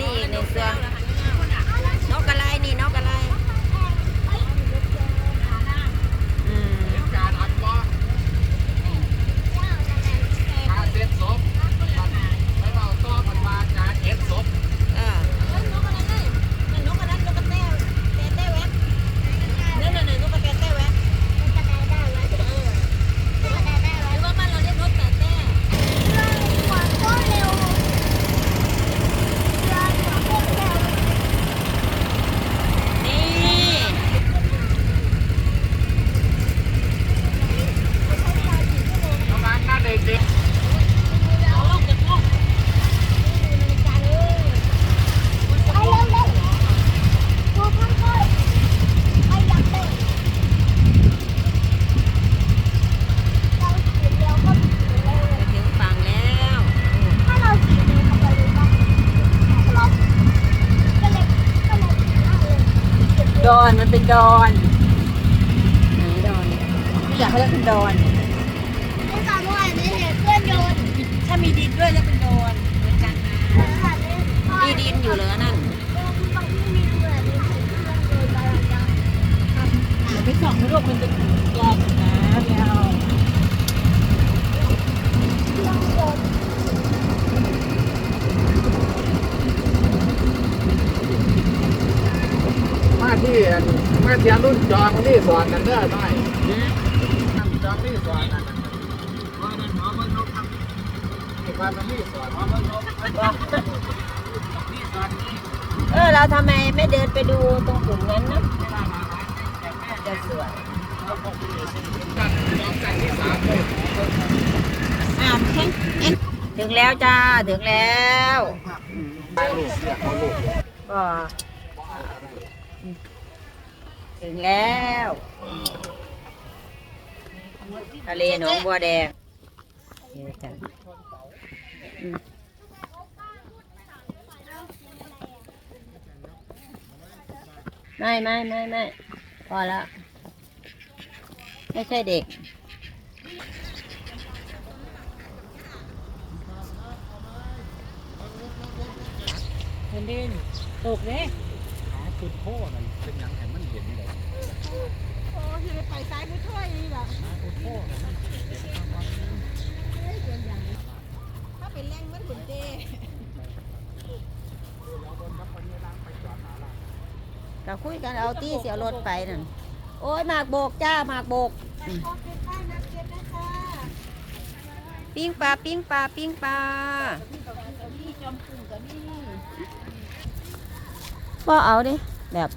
นี่อีกหนึ่งตัวนกอะไรนี่นกอะไรอืม การอัดบ่อาเซ็ตศพไม่เอาต่อมันมาการเอ็ดศพ เออนี่ ประมาณหน้าเด็ก ไปถึงฝั่งแล้ว ดอนมันเป็นดอนไหนดอนไม่อยากให้เรียกเป็นดอนถ้ามีดินด้วยแล้วเป็นดอนเหมือนกันนะมีดินอยู่เหรอนั่นเดี๋ยวไปส่องให้ลูกมันจะแกงนะไม่เอาๆมา ที่มาเทียนรุ่นจองนี่สอนกันเด้อหน่อยจองนี่สอนนั่นน่ะว่านั่นหมอมันนกครับว่ามันนี่สอนหมอมันนกนี่สอนนี่เออเราทำไมไม่เดินไปดูตรงกลุ่มนั้นนะจะสวยอ่าเถึงแล้วจ้า ถึงแล้วลูกเนี่ยเขาลูก ก็ ถึงแล้ว ทะเลหนองบัวแดงเดี๋ยวจ้ะอืมไม่ไม่ไม่ไม่พอแล้ว ไม่ใช่เด็กเห็นดินตกเลย หาจุดโพนั่นเป็นหยังให้มันเห็นเลยโอ้ยไปซ้ายไปถ้วยอีกอะหาจุดโพนั่นถ้าเป็นแรงมันขุนเจก็คุยกันเอาตี้เสียรถไปนั่นโอ้ยหมากโบกจ้าหมากโบกปิ้งปลาปิ้งปลาปิ้งปลาก็ เอาดิแบบ